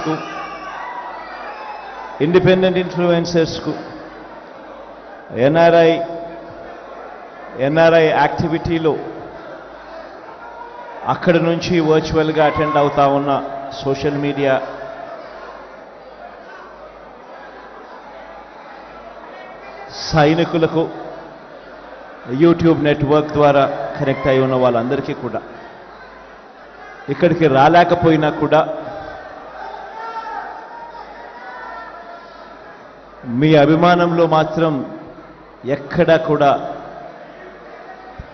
క్రియేటర్స్కు independent ఇన్ఫ్లుయెన్సర్స్కు NRI NRI యాక్టివిటీలో అక్కడి నుంచి వర్చువల్గా అటెండ్ అవుతా ఉన్న సోషల్ మీడియా సైనికులకు యూట్యూబ్ నెట్వర్క్ ద్వారా కనెక్ట్ అయి ఉన్న వాళ్ళందరికీ కూడా. ఇక్కడికి రాలేకపోయినా కూడా మీ అభిమానంలో మాత్రం ఎక్కడా కూడా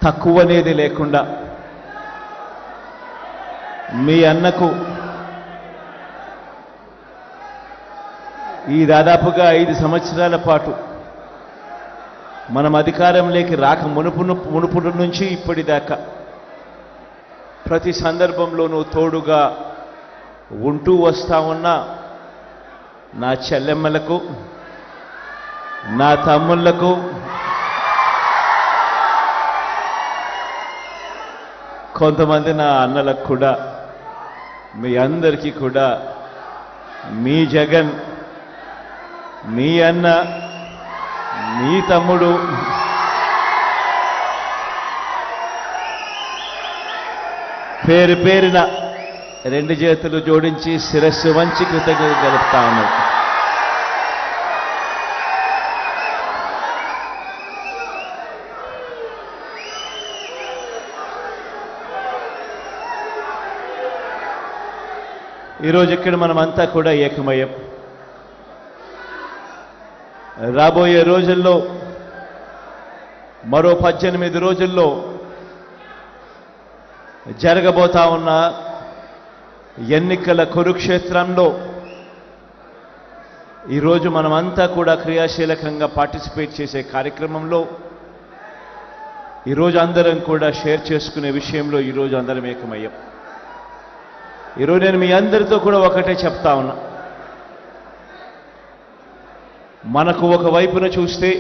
తక్కువనేది లేకుండా మీ అన్నకు ఈ దాదాపుగా ఐదు సంవత్సరాల పాటు మనం అధికారంలోకి రాక మునుపు మునుపుడు నుంచి ఇప్పటిదాకా ప్రతి సందర్భంలోనూ తోడుగా ఉంటూ వస్తా ఉన్న నా చెల్లెమ్మలకు నా తమ్ముళ్ళకు కొంతమంది నా అన్నలకు కూడా మీ అందరికీ కూడా మీ జగన్ మీ అన్న మీ తమ్ముడు పేరు పేరిన రెండు చేతులు జోడించి శిరస్సు వంచి కృతజ్ఞత గలుపుతా ఉన్నాడు ఈరోజు ఇక్కడ మనమంతా కూడా ఏకమయం రాబోయే రోజుల్లో మరో పద్దెనిమిది రోజుల్లో జరగబోతా ఉన్న ఎన్నికల కురుక్షేత్రంలో ఈరోజు మనమంతా కూడా క్రియాశీలకంగా పార్టిసిపేట్ చేసే కార్యక్రమంలో ఈరోజు అందరం కూడా షేర్ చేసుకునే విషయంలో ఈరోజు అందరం ఏకమయ్యాం. ఈరోజు నేను మీ అందరితో కూడా ఒకటే చెప్తా ఉన్నా. మనకు ఒక వైపున చూస్తే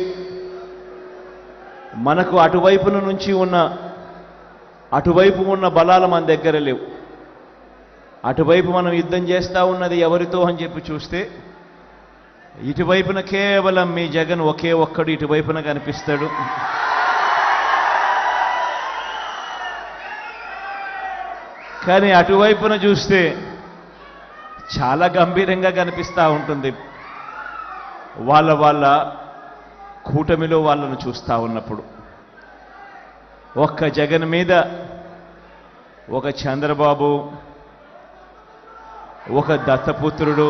మనకు అటువైపున నుంచి ఉన్న అటువైపు ఉన్న బలాలు మన దగ్గర లేవు. అటువైపు మనం యుద్ధం చేస్తూ ఉన్నది ఎవరితో అని చెప్పి చూస్తే ఇటువైపున కేవలం మీ జగన్ ఒకే ఒక్కడు ఇటువైపున కనిపిస్తాడు. కానీ అటువైపున చూస్తే చాలా గంభీరంగా కనిపిస్తూ ఉంటుంది. వాళ్ళ వాళ్ళ కూటమిలో వాళ్ళను చూస్తూ ఉన్నప్పుడు. ఒక్క జగన్ మీద ఒక చంద్రబాబు ఒక దత్తపుత్రుడు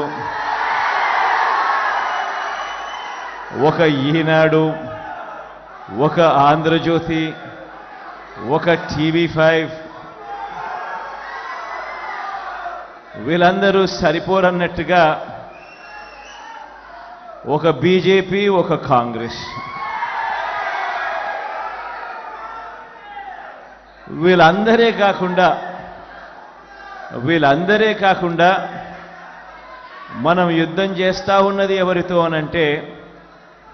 ఒక ఈనాడు ఒక ఆంధ్రజ్యోతి ఒక టీవీ ఫైవ్ వీళ్ళందరూ సరిపోరన్నట్టుగా ఒక బీజేపీ ఒక కాంగ్రెస్. వీళ్ళందరే కాకుండా వీళ్ళందరే కాకుండా మనం యుద్ధం చేస్తూ ఉన్నది ఎవరితో అనంటే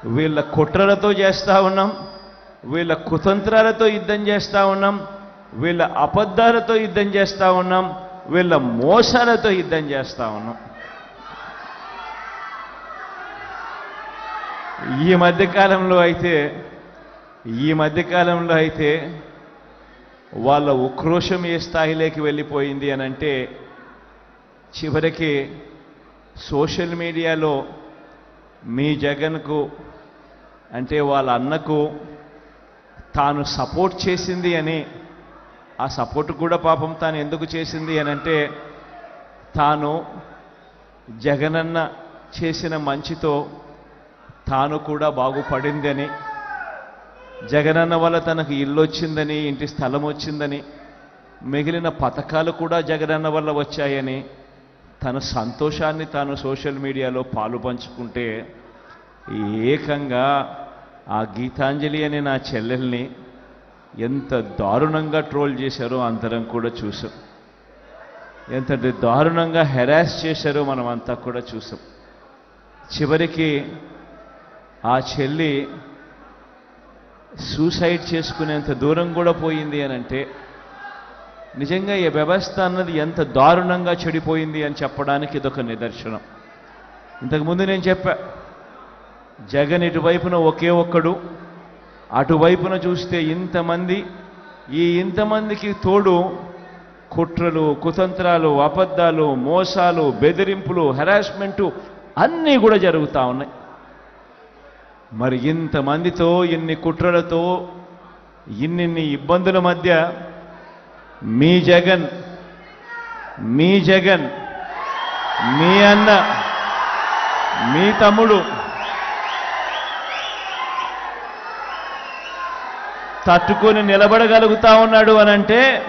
వీళ్ళ కుట్రలతో చేస్తూ ఉన్నాం వీళ్ళ కుతంత్రాలతో యుద్ధం చేస్తూ ఉన్నాం వీళ్ళ అబద్ధాలతో యుద్ధం చేస్తూ ఉన్నాం వీళ్ళ మోసాలతో యుద్ధం చేస్తా ఉన్నాం. ఈ మధ్యకాలంలో అయితే ఈ మధ్యకాలంలో అయితే వాళ్ళ ఉక్రోషం ఏ స్థాయిలోకి వెళ్ళిపోయింది అని అంటే చివరికి సోషల్ మీడియాలో మీ జగన్కు అంటే వాళ్ళ అన్నకు తాను సపోర్ట్ చేసింది అని ఆ సపోర్ట్ కూడా పాపం తాను ఎందుకు చేసింది అని అంటే తాను జగనన్న చేసిన మంచితో తాను కూడా బాగుపడిందని జగనన్న వల్ల తనకు ఇల్లు వచ్చిందని ఇంటి స్థలం వచ్చిందని మిగిలిన పథకాలు కూడా జగనన్న వల్ల వచ్చాయని తన సంతోషాన్ని తాను సోషల్ మీడియాలో పాలు పంచుకుంటే ఏకంగా ఆ గీతాంజలి అనే నా చెల్లెల్ని ఎంత దారుణంగా ట్రోల్ చేశారో అందరం కూడా చూసాం. ఎంత దారుణంగా హెరాస్ చేశారో మనం అంతా కూడా చూసాం. చివరికి ఆ చెల్లి సూసైడ్ చేసుకునేంత దూరం కూడా పోయింది అని అంటే నిజంగా ఈ వ్యవస్థ అన్నది ఎంత దారుణంగా చెడిపోయింది అని చెప్పడానికి ఇదొక నిదర్శనం. ఇంతకుముందు నేను చెప్పా జగన్ ఇటువైపున ఒకే ఒక్కడు అటువైపున చూస్తే ఇంతమంది ఈ ఇంతమందికి తోడు కుట్రలు కుతంత్రాలు అబద్ధాలు మోసాలు బెదిరింపులు హెరాస్మెంటు అన్నీ కూడా జరుగుతూ ఉన్నాయి. మరి ఇంతమందితో ఇన్ని కుట్రలతో ఇన్నిన్ని ఇబ్బందుల మధ్య మీ జగన్ మీ జగన్ మీ అన్న మీ తమ్ముడు తట్టుకొని నిలబడగలుగుతా ఉన్నాడు అనంటే